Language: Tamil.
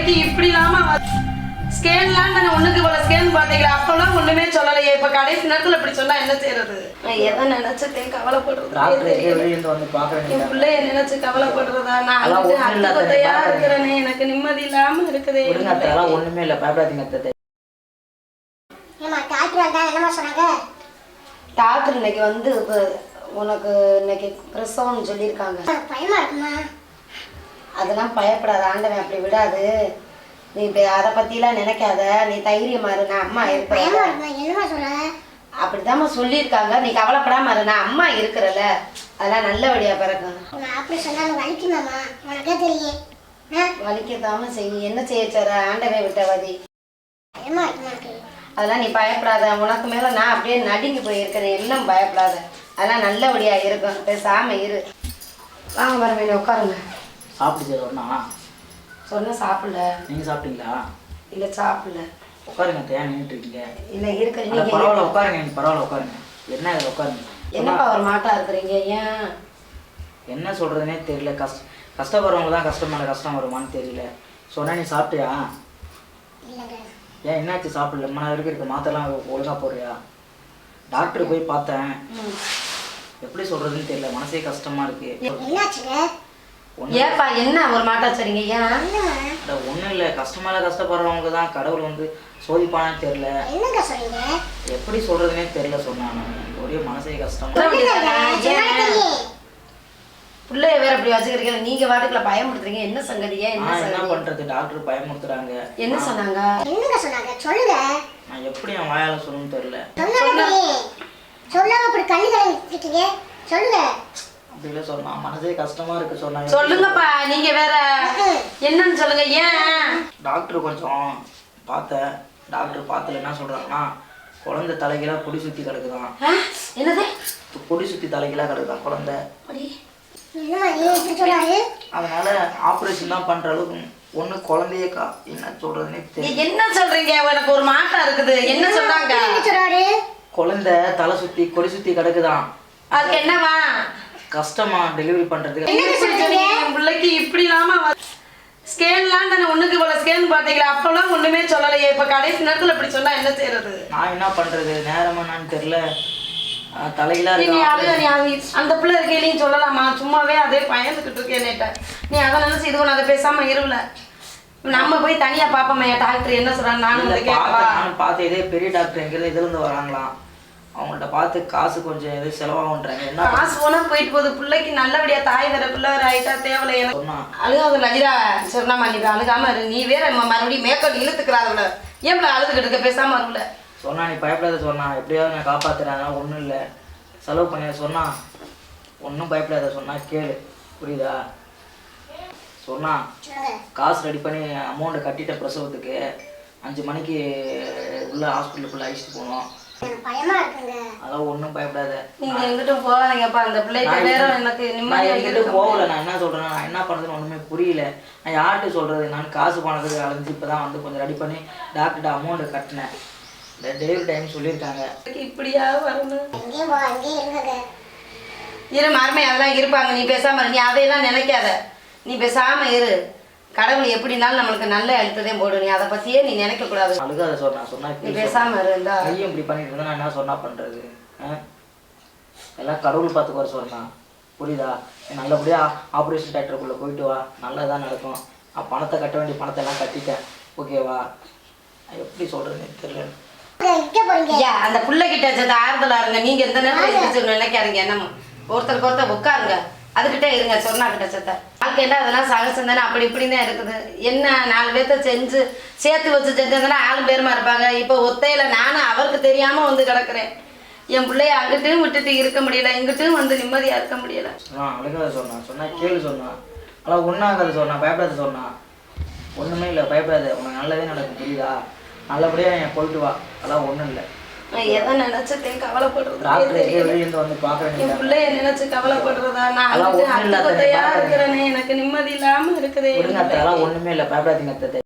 பிள்ளைக்கு இப்படி இல்லாம ஸ்கேன்லாம் நான் ஒண்ணுக்கு போல ஸ்கேன் பாத்தீங்களா அப்பெல்லாம் ஒண்ணுமே சொல்லலையே. இப்ப கடைசி நேரத்துல இப்படி சொன்னா என்ன செய்யறது? நான் எதை நினைச்சதேன் கவலைப்படுறது என் பிள்ளைய நினைச்சு கவலைப்படுறதா? நான் ஒண்ணும் அத்தை கொத்தையா இருக்கிறேனே. எனக்கு நிம்மதி இல்லாம இருக்குதே. ஒன்றுமே இல்லை. பயப்படாதீங்க அத்தை. டாக்டர் இன்னைக்கு வந்து உனக்கு இன்னைக்கு பிரசவம் சொல்லியிருக்காங்க. பயமா இருக்குமா? அதெல்லாம் பயப்படாத ஆண்டவன் அப்படி விடாது. நீ இப்ப அதை பத்திலாம் நினைக்காத. நீ தைரியமா இரு நான் அம்மா இருக்கிறேன். அப்படிதாம்மா சொல்லியிருக்காங்க. நீ கவலைப்படாம இரு நான் அம்மா இருக்கிறல அதெல்லாம் நல்லபடியா பிறக்கும். அப்படி சொன்னாலும் வலிக்குமாமா உனக்கே தெரியும். செய்யும். என்ன செய்ய சார் ஆண்டவன் விட்டவதி அதெல்லாம் நீ பயப்படாத. உனக்கு மேல நான் அப்படியே நடுங்கி போயிருக்கிறேன். எல்லாம் பயப்படாத. அதெல்லாம் நல்லபடியா இருக்கும். பேசாம இரு. வாங்க வரவேன் உட்காருங்க. சாப்பிட்டு ஒன்றா சொன்ன சாப்பிடல. நீங்கள் சாப்பிட்டீங்களா? இல்ல சாப்பிடல. உட்காருங்க ஏன் நின்றுட்டு இருக்கீங்க. இல்ல இருக்க அட, நீங்க பரவாயில்ல உட்காருங்க நீங்க பரவாயில்ல உட்காருங்க. என்ன இதில் உட்காருங்க? என்னப்பா ஒரு மாட்டா இருக்கிறீங்க ஏன்? என்ன சொல்கிறதுனே தெரியல. கஷ்ட கஷ்டப்படுறவங்க தான் கஷ்டம் மேலே கஷ்டம் வருமான்னு தெரியல. சொன்னா நீ சாப்பிட்டியா? ஏன் என்னாச்சு சாப்பிடல? ரொம்ப நேரம் வரைக்கும் இருக்க மாத்திரலாம் ஒழுங்கா போடுறியா? டாக்டர் போய் பார்த்தேன். எப்படி சொல்றதுன்னு தெரியல. மனசே கஷ்டமா இருக்கு. என்னாச்சுங்க? ஒன்றும் ஏப்பா என்ன ஒரு மாட்டா சரிங்க ஏன்? ஒன்றும் இல்லை. கஷ்டமால கஷ்டப்படுறவங்க தான் கடவுள் வந்து சோதிப்பானு தெரியல. என்னங்க சொல்றீங்க? எப்படி சொல்றதுனே தெரியல சொன்னாங்க ஒரே மனசே கஷ்டம். பிள்ளைய வேற இப்படி வச்சுக்கிறீங்க நீங்க வாட்டுக்குள்ள பயமுடுத்துறீங்க என்ன சங்கதி? ஏன் என்ன என்ன பண்றது? டாக்டர் பயமுறுத்துறாங்க. என்ன சொன்னாங்க? என்னங்க சொன்னாங்க? சொல்லுங்க. நான் எப்படி என் வாயால சொல்லணும்னு தெரியல. சொல்லாம இப்படி கண்ணு கலங்கிட்டு சொல்லுங்க. அப்படில சொன்னா மனசே கஷ்டமா இருக்கு சொன்னாங்க. சொல்லுங்கப்பா நீங்க வேற என்னன்னு சொல்லுங்க ஏன்? டாக்டர் கொஞ்சம் பார்த்தேன் டாக்டர் பார்த்துல என்ன சொல்றாங்கன்னா குழந்தை தலைகீழா பொடி சுத்தி கிடக்குதான்? என்னது? பொடி சுத்தி தலைகீழா கிடக்குதான் குழந்தை? அதனால ஆப்ரேஷன் தான் பண்ற அளவுக்கு ஒண்ணு குழந்தையே கா என்ன சொல்றதுன்னே நீ தெரியல. என்ன சொல்றீங்க? எனக்கு ஒரு மாட்டா இருக்குது. என்ன சொல்றாரு? குழந்தை தலை சுத்தி கொடி சுத்தி கிடக்குதான். அதுக்கு என்னவா கஷ்டமா டெலிவரி பண்றதுக்கு. என்ன சொல்றீங்க? என் பிள்ளைக்கு இப்படி இல்லாம ஸ்கேன்லாம் தானே ஒண்ணுக்கு போல ஸ்கேன் பாத்தீங்களா? அப்பெல்லாம் ஒண்ணுமே சொல்லலையே. இப்ப கடைசி நேரத்துல இப்படி சொன்னா என்ன செய்யறது? நான் என்ன பண்றது? நேரமா என்னன்னு தெரியல. அஹ் தலைகீழா நீ இருக்கா? அது நீ அது அந்த பிள்ளை இருக்கையிலையும் சொல்லலாமா? சும்மாவே அதே பயந்துக்கிட்டு இருக்கேன் நேட்ட நீ அதை நினைச்சு இது பண்ண அதை பேசாம இருவல. நம்ம போய் தனியா பாப்போமே டாக்டர் என்ன சொல்றாங்க நானும் கேட்கவா? பார்த்தேன், நானும் பார்த்தேன். இதே பெரிய டாக்டர் எங்கிருந்து இதுல இருந்து வராங்களாம். அவங்கள்ட்ட பார்த்து காசு கொஞ்சம் எது செலவாகுன்றாங்க என்ன காசு போனா போயிட்டு போகுது. பிள்ளைக்கு நல்லபடியா தாய் வேற பிள்ளை வேற ஆயிட்டா தேவையில்லை எனக்கு. சொன்னா. அழுகாத லஜிரா சொன்னாமா நீ அழுகாம இரு. நீ வேற மறுபடியும் மேற்கொண்டு இழுத்துக்கிறாதுல ஏன் அழுதுகிட்டு இருக்க? பேசாம இருல சொன்னா நீ பயப்படாத சொன்னா. எப்படியாவது நான் காப்பாத்துறேன். அதெல்லாம் ஒன்றும் இல்லை. செலவு பண்ண சொன்னா. ஒன்றும் பயப்படாத சொன்னா கேளு. புரியுதா? சொன்னா காசு ரெடி பண்ணி அமௌண்ட்டை கட்டிட்ட பிரசவத்துக்கு அஞ்சு மணிக்கு உள்ள ஹாஸ்பிட்டலுக்குள்ள அழைச்சிட்டு போனோம் அதெல்லாம் ஒன்றும் பயப்படாத. நீங்க எங்கிட்டும் போகாதீங்கப்பா. அந்த வேற எங்கிட்டும் எனக்கு நிம்மதியா எங்கிட்ட இருக்க போகல. நான் என்ன சொல்றேன்னா நான் என்ன பண்றதுன்னு ஒண்ணுமே புரியல. நான் யார்கிட்ட சொல்றது? நான் காசு பணத்துக்கு அலைஞ்சு இப்பதான் வந்து கொஞ்சம் ரெடி பண்ணி டாக்டர்கிட்ட அமௌண்ட் கட்டினேன். இந்த டெலிவரி டைம் சொல்லியிருக்காங்க. இப்படியா வரணும்? இரு மருமை அதெல்லாம் இருப்பாங்க. நீ பேசாம இரு. நீ அதையெல்லாம் நினைக்காத. நீ பேசாம இரு. கடவுள் எப்படினாலும் நம்மளுக்கு நல்ல எழுத்ததே போடு நீ அதை பத்தியே நீ நினைக்க கூடாது. அழுகாத சொன்னா சொன்னா நீ பேசாம இரு இந்தா. கையும் இப்படி பண்ணிட்டு இருந்தா நான் என்ன சொன்னா பண்றது? ஆ? எல்லாம் கடவுள் பார்த்துக்கு வர சொன்னா. புரியுதா? நல்லபடியா ஆப்ரேஷன் தேட்டருக்குள்ள போயிட்டு வா. நல்லதா நடக்கும். நான் பணத்தை கட்ட வேண்டிய பணத்தை எல்லாம் கட்டிட்டேன். ஓகேவா எப்படி சொல்றதுன்னு தெரியல. ஐயா அந்த புள்ள கிட்ட ஆறுதலா இருங்க. நீங்க எந்த நேரம் எதிர்த்து நினைக்காதீங்க. என்னமோ? ஒருத்தருக்கு ஒருத்தர் உட்காருங்க. அதுக்கிட்டே இருங்க சொன்னாக்கிட்ட சத்த சேர்த்த வாழ்க்கையில அதெல்லாம் சகசம் தானே? அப்படி இப்படி தான் இருக்குது. என்ன நாலு பேர்த்த செஞ்சு சேர்த்து வச்சு செஞ்சதுன்னா ஆளும் பேருமா இருப்பாங்க. இப்போ ஒத்தையில நானும் அவருக்கு தெரியாம வந்து கிடக்குறேன். என் பிள்ளைய அங்கிட்டும் விட்டுட்டு இருக்க முடியல. இங்கிட்டும் வந்து நிம்மதியா இருக்க முடியல. சொன்னா அழுகாத சொன்னா. சொன்னா கேளு சொன்னா. ஆனால் ஒன்றாகாத பயப்படாத சொன்னா. ஒன்றுமே இல்லை பயப்படாத. உனக்கு நல்லதே நடக்கும் புரியுதா? நல்லபடியாக என் போயிட்டு வா. அதெல்லாம் ஒன்றும் இல்லை. நான் எதை நினைச்சதேன் கவலைப்படுறது வந்து பார்க்குறேன் என் பிள்ளைய நினைச்சு கவலைப்படுறதா? நான் ஒண்ணும் பயப்படாதீங்க. இருக்கிறேனே எனக்கு நிம்மதி இல்லாம இருக்குதே ஒன்றுமே இல்லை. பயப்படாதீங்க